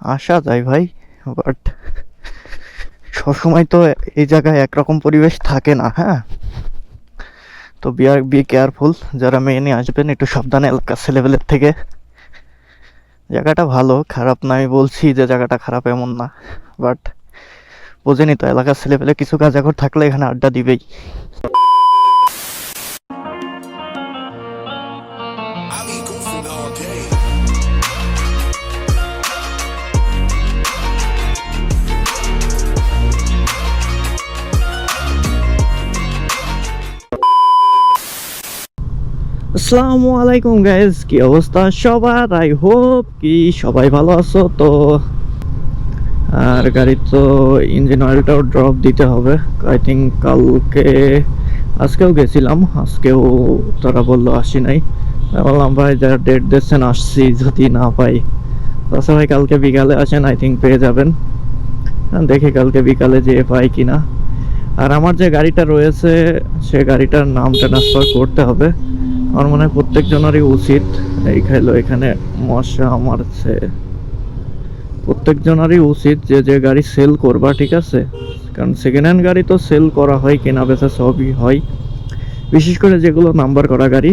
আসা যায় ভাই বাট সবসময় তো এই জায়গায় একরকম পরিবেশ থাকে না হ্যাঁ? তো বি আর বি কেয়ারফুল যারা মেয়ে নিয়ে আসবেন একটু সাবধানে এলাকা ছেলেবেলের থেকে। জায়গাটা ভালো, খারাপ না, আমি বলছি যে জায়গাটা খারাপ এমন না বাট বোঝেনি তো এলাকার ছেলেপেলে কিছু কাজাকর থাকলে এখানে আড্ডা দিবেই. আসসালামু আলাইকুম গাইজ কি অবস্থা সবার? আই হোপ কি সবাই ভালো আছো, তো আর গাড়ির তো ইঞ্জিন অয়েলটাও ড্রপ দিতে হবে। আই থিঙ্ক কালকে, আজকেও গেছিলাম, আজকেও তারা বলল আসি নাই। বললাম, ভাই, যারা ডেট দিচ্ছেন আসছি, যদি না পাই। তাছাড়া ভাই, কালকে বিকালে আসেন আই থিঙ্ক পেয়ে যাবেন। দেখে কালকে বিকালে যেয়ে পাই কিনা। আর আমার যে গাড়িটা রয়েছে, সে গাড়িটার নাম ট্রান্সফার করতে হবে। আমার মনে হয় প্রত্যেকজনেরই উচিত এই খাইলো এখানে মশা মারছে। প্রত্যেকজনেরই উচিত যে যে গাড়ি সেল করবা, ঠিক আছে? কারণ সেকেন্ড হ্যান্ড গাড়ি তো সেল করা হয়, কেনা বেচা সবই হয়। বিশেষ করে যেগুলো নাম্বার করা গাড়ি।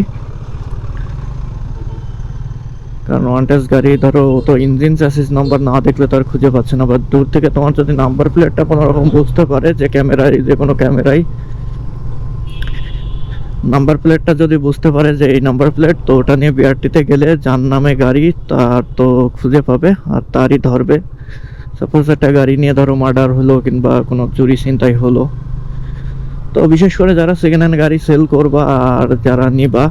কারণ ওয়ান টেস্ট গাড়ি ধরো তো ইঞ্জিন চ্যাসিস নাম্বার না দেখলে তো আর খুঁজে পাচ্ছে না। বা দূর থেকে তোমার যদি নাম্বার প্লেটটা কোনো রকম বুঝতে পারে যে ক্যামেরায় যে কোনো ক্যামেরায় নাম্বার প্লেটটা যদি বুঝতে পারে যে এই নাম্বার প্লেট, তো ওটা নিয়ে বিআরটিতে গেলে যার নামে গাড়ি, তার তো খুঁজে পাবে আর তারই ধরবে। সাপোজ একটা গাড়ি নিয়ে ধরো মার্ডার হলো কিংবা কোনো চুরি ছিনতাই হলো। তো বিশেষ করে যারা সেকেন্ড হ্যান্ড গাড়ি সেল করবা আর যারা নিবা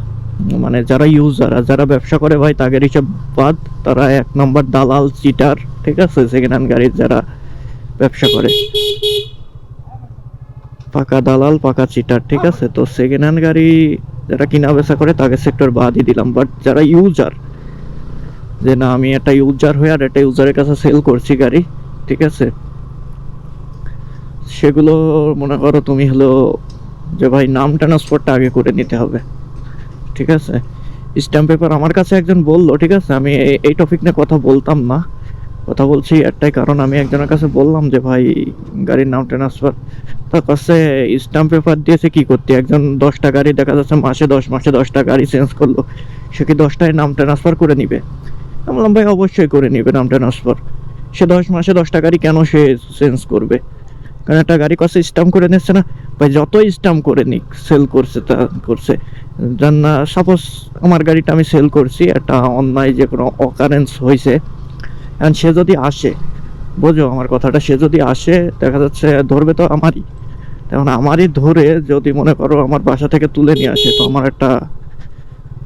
মানে যারা ইউজার আর যারা ব্যবসা করে ভাই, তাদের হিসাব বাদ, তারা এক নম্বর দালাল চিটার ঠিক আছে? সেকেন্ড হ্যান্ড গাড়ির যারা ব্যবসা করে। পাকা দালাল পাকা চিটার ঠিক আছে? তো সেকেন্ড হ্যান্ড গাড়ি যারা কিনা বেচা করে তাকে সেক্টর বাদই দিলাম। বাট যারা ইউজার যে না আমি একটা ইউজার হয়ে আর একটা ইউজারের কাছে সেল করছি গাড়ি ঠিক আছে? সেগুলো মনে করো তুমি হলো যে ভাই নাম ট্রান্সফারটা আগে করে নিতে হবে ঠিক আছে? স্ট্যাম্প পেপার আমার কাছে একজন বলল ঠিক আছে? আমি এই- এই টপিক নিয়ে কথা বলতাম না। কথা বলছি একটাই কারণ, আমি একজনের কাছে বললাম যে, ভাই, গাড়ির নাম ট্রান্সফার তার কাছে স্ট্যাম্প পেপার দিয়েছে কি করতে? একজন দশটা গাড়ি দেখা যাচ্ছে মাসে দশ, মাসে দশটা গাড়ি চেঞ্জ করল। সে কি দশটায় নাম ট্রান্সফার করে নিবে? আমি বললাম, ভাই, অবশ্যই করে নিবে নাম ট্রান্সফার সে দশ, মাসে দশটা গাড়ি কেন সে চেঞ্জ করবে? কারণ একটা গাড়ি কাছে স্ট্যাম্প করে নিচ্ছে না? ভাই, যতই স্ট্যাম্প করে নিক সেল করছে তা, করছে। যার না সাপোজ আমার গাড়িটা আমি সেল করছি, একটা অন্যায় যে কোনো অকারেন্স হয়েছে অ্যান্ড সে যদি আসে, বোঝো আমার কথাটা, সে যদি আসে, দেখা যাচ্ছে ধরবে তো আমারই। তেমন আমারই ধরে যদি মনে করো আমার বাসা থেকে তুলে নিয়ে আসে, তো আমার একটা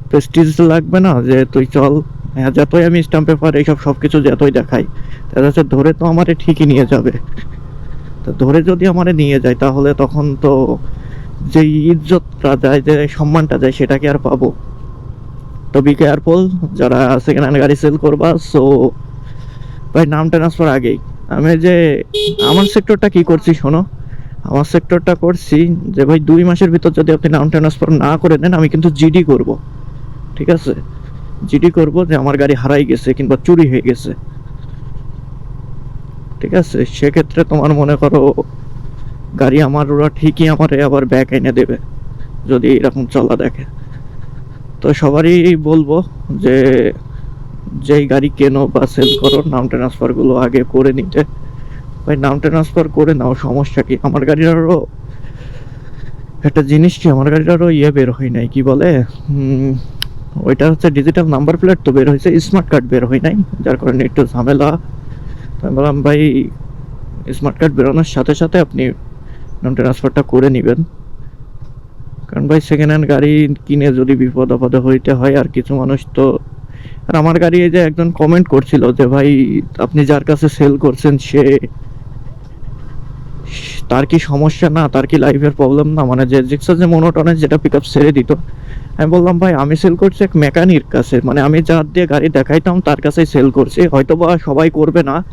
প্রেস্টিজ লাগবে না যে তুই চল। হ্যাঁ যতই আমি স্ট্যাম্প পেপার এইসব সব কিছু যতই দেখাই, দেখা যাচ্ছে ধরে তো আমারে ঠিকই নিয়ে যাবে। তো ধরে যদি আমারে নিয়ে যায়, তাহলে তখন তো যে ইজ্জতটা যায়, যে সম্মানটা যায়, সেটা কি আর পাবো? তো বি কেয়ারফুল যারা সেকেন্ড হ্যান্ড গাড়ি সেল করবা সো ভাই নাম ট্রান্সফার আগেই। আমি যে আমার সেক্টরটা কি করছি শোনো? আমার সেক্টরটা করছি যে ভাই, দুই মাসের ভিতর যদি আপনি নাম ট্রান্সফার না করে দেন, আমি কিন্তু জিডি করব। ঠিক আছে? জিডি করব যে আমার গাড়ি হারাই গেছে কিংবা চুরি হয়ে গেছে। ঠিক আছে? সেক্ষেত্রে তোমার মনে করো, গাড়ি আমার, ওরা ঠিকই আমারে আবার ব্যাক এনে দেবে, যদি এরকম চলা দেখে। তো সবারই বলব যে যেই গাড়ি কেনো বা সেল করো, নাম ট্রান্সফারগুলো আগে করে নিতে। ভাই, নাম ট্রান্সফার করে নাও, সমস্যা কি? আমার গাড়ির আরও একটা জিনিস কি? আমার গাড়ির আরও ইয়ে বের হয় নাই, কি বলে? ওইটা হচ্ছে ডিজিটাল নাম্বার প্লেট তো বের হয়েছে স্মার্ট কার্ড বের হয় নাই, যার কারণে একটু ঝামেলা। আমি বললাম, ভাই স্মার্ট কার্ড বেরোনোর সাথে সাথে আপনি নাম ট্রান্সফারটা করে নেবেন। কারণ ভাই সেকেন্ড হ্যান্ড গাড়ি কিনে যদি বিপদ আপদে হইতে হয়, আর কিছু মানুষ তো আর আমার গাড়ি এই যে একজন কমেন্ট করছিল যে, ভাই, আপনি যার কাছে সেল করছেন, সে তার কি সমস্যা? না, তার কি লাইফের প্রবলেম না মানে যে জিক্সার যে মনোটনের যেটা পিক আপ ছেড়ে দিত। আমি বললাম, ভাই, আমি সেল করছি এক মেকানিক কাছে। মানে আমি যার দিয়ে গাড়ি দেখাইতাম, তার কাছেই সেল করছি। হয়তো বা সবাই করবে না।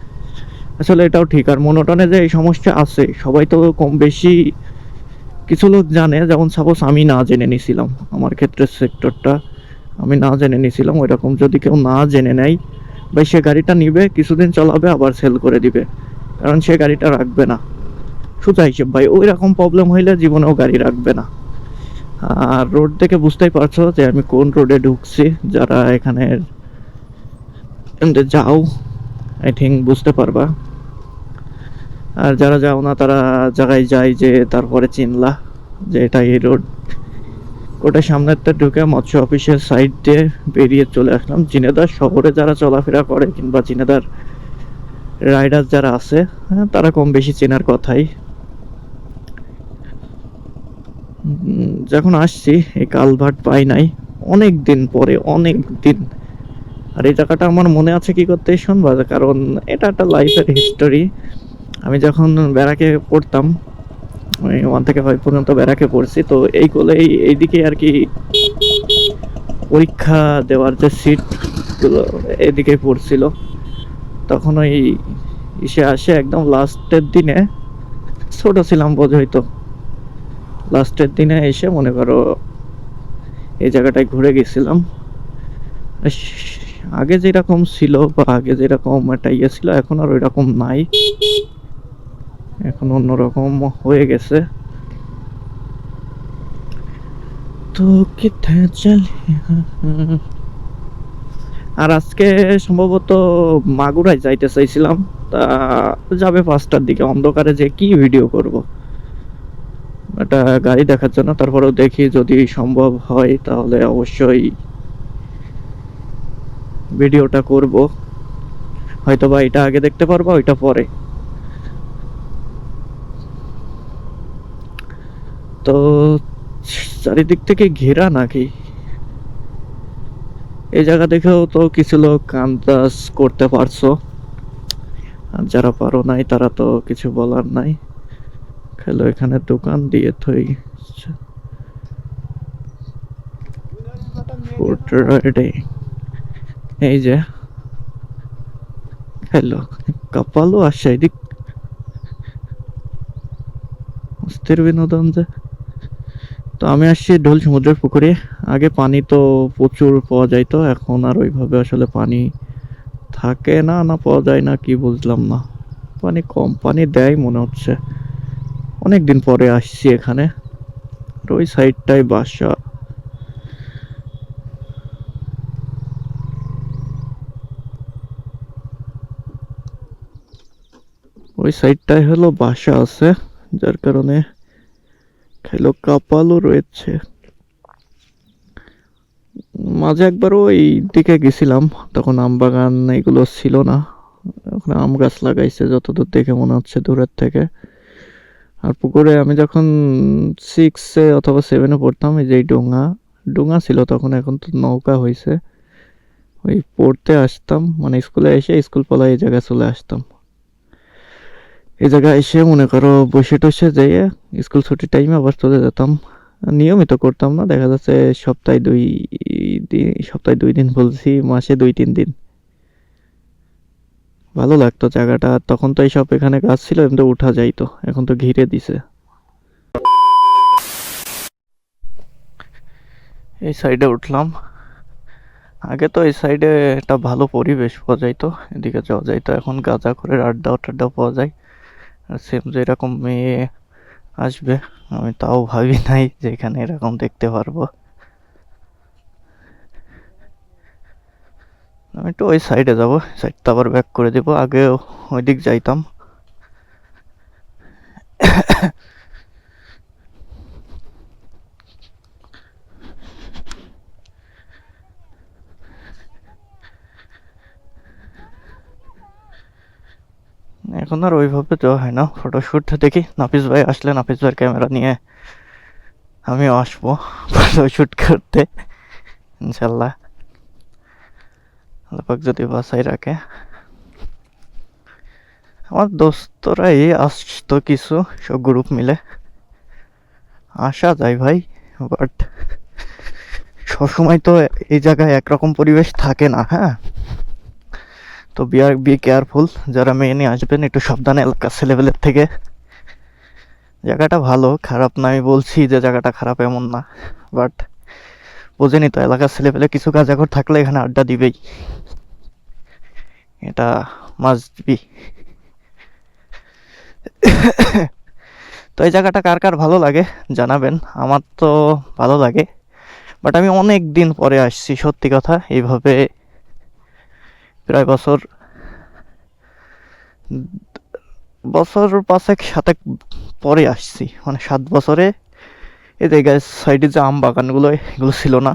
আসলে এটাও ঠিক। আর মনোটনে যে এই সমস্যা আছে। সবাই তো কম বেশি কিছু লোক জানে। যেমন সাপোজ আমি না জেনে নিছিলাম আমার ক্ষেত্রে সেক্টরটা আমি না জেনে নিছিলাম ওইরকম। যদি কেউ না জেনে নেয়, ভাই সে গাড়িটা নিবে, কিছুদিন চালাবে, আবার সেল করে দিবে। কারণ সে গাড়িটা রাখবে না। সোজা হিসেব, ভাই ওই রকম প্রবলেম হইলে জীবনেও গাড়ি রাখবে না। আর রোড থেকে বুঝতেই পারছ যে আমি কোন রোডে ঢুকছি, যারা এখানে যাও আই থিঙ্ক বুঝতে পারবা। আর যারা যাও না, তারা জায়গায় যায় যে তারপরে চিনলা যে এটা এই রোড ওটা সামনেরটা ঢুকে মৎস্য অফিসের সাইড দিয়ে বেরিয়ে চলে আসলাম। জিনেদার শহরে যারা চলাফেরা করে কিংবা জিনেদার রাইডার যারা আছে হ্যাঁ, তারা কম বেশি চেনার কথাই। যখন আসছি এই কালভার্ট পাই নাই। অনেক দিন পরে অনেক দিন। আর এই জায়গাটা আমার মনে আছে কি করতে শুনবা কারণ এটা একটা লাইফের হিস্টোরি আমি যখন বেড়াকে পড়তাম ওই ওয়ান থেকে ফাইভ পর্যন্ত ব্যারাকে পড়ছি। তো এই কোলে এই, এইদিকে আর কি পরীক্ষা দেওয়ার যে সিটগুলো এদিকে পড়ছিল, তখন ওই ইসে আসে একদম লাস্টের দিনে। ছোট ছিলাম বোঝ হয়তো। লাস্টের দিনে এসে মনে করো এই জায়গাটায় ঘুরে গেছিলাম। আগে যেরকম ছিল বা আগে যেরকম একটা ইয়ে ছিল, এখন আর ওইরকম নাই। এখন অন্যরকম হয়ে গেছে। তো আর আজকে সম্ভবত মাগুরায় যাইতে চাইছিলাম। তা যাবে পাঁচটার দিকে, অন্ধকারে যে কি ভিডিও করব। একটা গাড়ি দেখার জন্য, তারপরেও দেখি যদি সম্ভব হয়, তাহলে অবশ্যই ভিডিওটা করব। হয়তো বা এটা আগে দেখতে পারব, ওইটা পরে। তো চারিদিক থেকে ঘেরা নাকি? এই জায়গা দেখেও তো কিছু লোক আন্দাজ করতে পারছ। আর যারা পারো নাই, তারা তো কিছু বলার নাই। খেলো এখানে দোকান দিয়ে থই। এই যে। হ্যালো কপালও আসছে এদিক। অস্থির বিনোদন যে। তো আমি আসছি ঢোল সমুদ্রের পুকুরে। আগে পানি তো প্রচুর পাওয়া যাইতো, এখন আর ওইভাবে আসলে পানি থাকে না না পাওয়া যায় না, কি বুঝলাম না। পানি কম, পানি দেয় মনে হচ্ছে। অনেক দিন পরে আসছি এখানে, আর ওই সাইডটাই বাসা। ওই সাইডটাই হলো বাসা আছে, যার কারণে খাইলো কাপালও রয়েছে। মাঝে একবারও ওই দিকে গেছিলাম, তখন আম বাগান এগুলো ছিল না। ওখানে আম গাছ লাগাইছে, যতদূর দেখে মনে হচ্ছে দূরের থেকে। আর পুকুরে আমি যখন সিক্সে অথবা সেভেনে পড়তাম, এই যে ডোঙা ডোঙা ছিল তখন, এখন তো নৌকা হয়েছে ওই পড়তে আসতাম মানে স্কুলে এসে স্কুল পলা এই জায়গায় চলে আসতাম। এই জায়গায় এসে মনে করো বসে টসে যেয়ে স্কুল ছুটির টাইমে আবার চলে যেতাম। নিয়মিত করতাম না, দেখা যাচ্ছে সপ্তাহে দুই দিন সপ্তাহে দুই দিন বলছি, মাসে দুই তিন দিন। ভালো লাগতো জায়গাটা, তখন তো এইসব এখানে গাছ ছিল, এমনি উঠা যাইতো, এখন তো ঘিরে দিছে। এই সাইডে উঠলাম। আগে তো এই সাইডে একটা ভালো পরিবেশ পাওয়া যাইতো, এদিকে যাওয়া যাইতো, এখন গাঁজা করে আড্ডা টাড্ডা পাওয়া যায়। সেম যে এরকম মেয়ে আসবে, আমি তাও ভাবি নাই যে এখানে এরকম দেখতে পারব। আমি একটু ওই সাইডে যাব সাইডটা আবার ব্যাক করে দেবো আগে ওই দিক যাইতাম। এখন আর ওইভাবে যাওয়া হয় না। ফটোশ্যুট দেখি। নাফিস ভাই আসলে, নাফিস ভাইয়ের ক্যামেরা নিয়ে আমিও আসব ফটোশ্যুট করতে ইনশাল্লাহ আল্লাপাক যদি বাসাই রাখে। আমার দোস্তরাই আসতো কিছু, সব গ্রুপ মিলে। আসা যায় ভাই বাট সবসময় তো এই জায়গায় একরকম পরিবেশ থাকে না হ্যাঁ? তো বি আর বি কেয়ারফুল যারা মেয়ে নিয়ে আসবেন, একটু সাবধানে এলাকার ছেলেবেলের থেকে। জায়গাটা ভালো, খারাপ না, আমি বলছি যে জায়গাটা খারাপ এমন না। বাট বোঝেনি তো, এলাকার ছেলেপেলে কিছু কাজাগর থাকলে এখানে আড্ডা দিবেই। এটা মাস্ট বি তো এই জায়গাটা কার কার ভালো লাগে, জানাবেন। আমার তো ভালো লাগে। বাট আমি অনেক দিন পরে আসছি, সত্যি কথা, এইভাবে প্রায় বছর বছর পাঁচেক, সাতেক পরে আসছি। মানে সাত বছরে এই জায়গায় সাইডে যে আম বাগানগুলো, এগুলো ছিল না।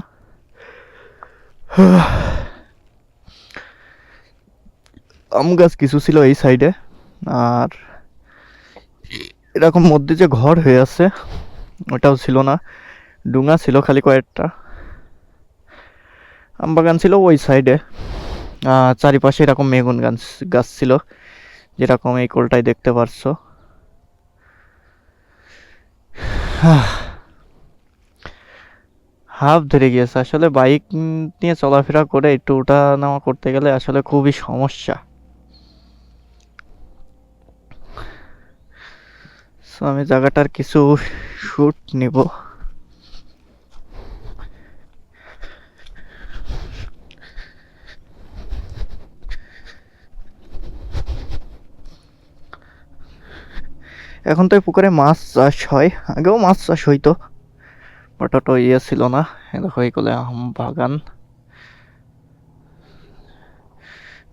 আম গাছ কিছু ছিল এই সাইডে। আর এরকম মধ্যে যে ঘর হয়ে আছে, ওটাও ছিল না। ডুঙা ছিল খালি কয়েকটা। আম বাগান ছিল ওই সাইডে। চারিপাশে এরকম মেগুন গাছ গাছ ছিল। যেরকম এই কোলটাই দেখতে পারছ। হাফ ধরে গিয়েছে। আসলে বাইক নিয়ে চলাফেরা করে একটু ওঠা নামা করতে গেলে আসলে খুবই সমস্যা। সো আমি জায়গাটার কিছু শুট নিব। এখন তো এই পুকুরে মাছ চাষ হয়। আগেও মাছ চাষ হইতো। বাট অত ইয়ে ছিল না। দেখো এই কোলে আম বাগান।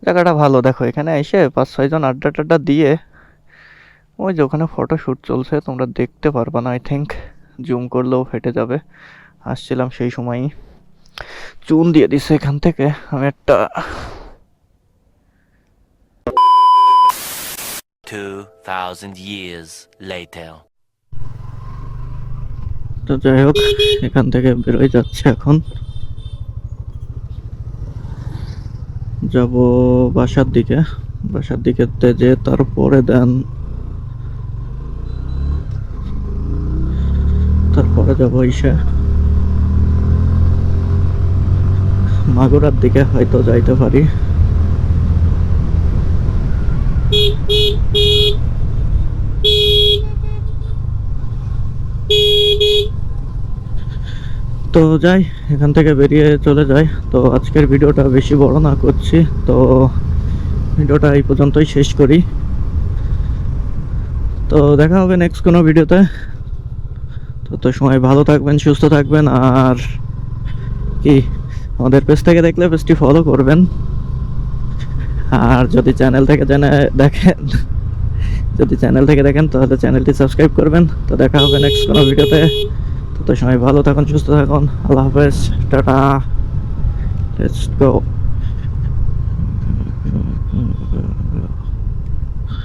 জায়গাটা ভালো। দেখো, এখানে এসে পাঁচ ছয়জন আড্ডা টাড্ডা দিয়ে ওই যে ওখানে ফটো শ্যুট চলছে। তোমরা দেখতে পারবা না আই থিঙ্ক জুম করলেও ফেটে যাবে। আসছিলাম সেই সময়ই। চুন দিয়ে দিছে এখান থেকে। আমি একটা 2,000 years later. তো যাই হোক এখান থেকে বেরোয় যাচ্ছে এখন। যাব বাসার দিকে। বাসার দিকে যে তারপরে দেন। তারপরে যাব ইসে মাগুরার দিকে হয়তো যাইতে পারি। তো যাই, এখান থেকে বেরিয়ে চলে যাই। তো আজকের ভিডিওটা বেশি বড় না করছি। তো ভিডিওটা এই পর্যন্তই শেষ করি। তো দেখা হবে নেক্সট কোনো ভিডিওতে। তো তো সময় ভালো থাকবেন, সুস্থ থাকবেন, আর কি, আমাদের পেজ থেকে দেখলে পেজটি ফলো করবেন। আর যদি চ্যানেল থেকে জেনে দেখেন, যদি চ্যানেল থেকে দেখেন, তাহলে চ্যানেলটি সাবস্ক্রাইব করবেন। তো দেখা হবে নেক্সট কোনো ভিডিওতে। তত সময় ভালো থাকুন, সুস্থ থাকুন। আল্লাহ হাফেজ। টাটা। Let's go